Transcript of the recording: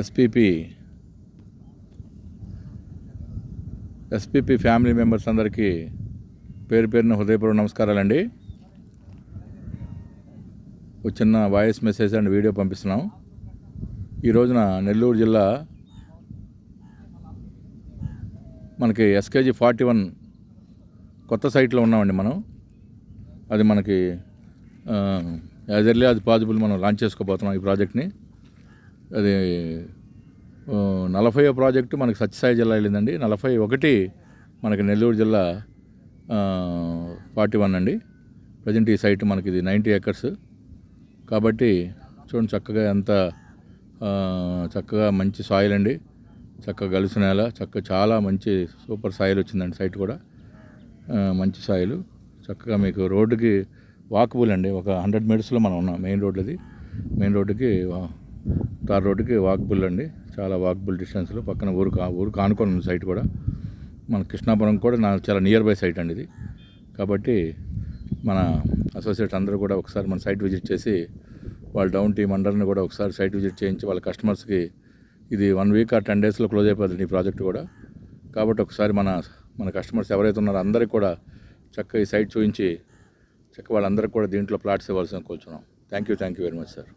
SPP SPP family members అందరికీ పేరు పేరున హృదయపూర్వక నమస్కారాలండి. ఒక చిన్న వాయిస్ మెసేజ్ అండ్ వీడియో పంపిస్తున్నాం. ఈ రోజున నెల్లూరు జిల్లా మనకి ఎస్కేజీ ఫార్టీ వన్ కొత్త సైట్లో ఉన్నామండి మనం. అది మనకి యాజ్ ఎర్లీ అది పాసిబుల్ మనం లాంచ్ చేసుకోబోతున్నాం ఈ ప్రాజెక్ట్ని. అది నలభై ప్రాజెక్టు మనకి సత్యసాయి జిల్లా వెళ్ళిందండి. నలభై ఒకటి మనకి నెల్లూరు జిల్లా ఫార్టీ వన్ అండి. ప్రజెంట్ ఈ సైట్ మనకి ఇది నైంటీ ఏకర్స్ కాబట్టి చూడండి చక్కగా ఎంత చక్కగా మంచి సాయిల్ అండి. చక్కగా గలుసు నేల చక్కగా చాలా మంచి సూపర్ సాయిల్ వచ్చిందండి సైట్ కూడా. మంచి సాయిలు. చక్కగా మీకు రోడ్డుకి వాకబుల్ అండి. ఒక హండ్రెడ్ మీటర్స్లో మనం ఉన్నాం మెయిన్ రోడ్ అది మెయిన్ రోడ్డుకి తార్ రోడ్డుకి వాకబుల్ అండి. చాలా వాకబుల్ డిస్టెన్స్లో పక్కన ఊరు కా ఊరు కానుకొని ఉంది సైట్ కూడా. మన కృష్ణాపురం కూడా నా చాలా నియర్ బై సైట్ అండి ఇది. కాబట్టి మన అసోసియేట్స్ అందరూ కూడా ఒకసారి మన సైట్ విజిట్ చేసి వాళ్ళ డౌన్ టీం అందరిని కూడా ఒకసారి సైట్ విజిట్ చేయించి వాళ్ళ కస్టమర్స్కి ఇది వన్ వీక్ ఆ టెన్ డేస్లో క్లోజ్ అయిపోతుంది ఈ ప్రాజెక్ట్ కూడా. కాబట్టి ఒకసారి మన మన కస్టమర్స్ ఎవరైతే ఉన్నారో అందరికీ కూడా చక్కగా ఈ సైట్ చూపించి చక్క వాళ్ళందరికీ కూడా దీంట్లో ప్లాట్స్ ఇవ్వాల్సిన కోరుచున్నాం. Thank you thank you very much sir.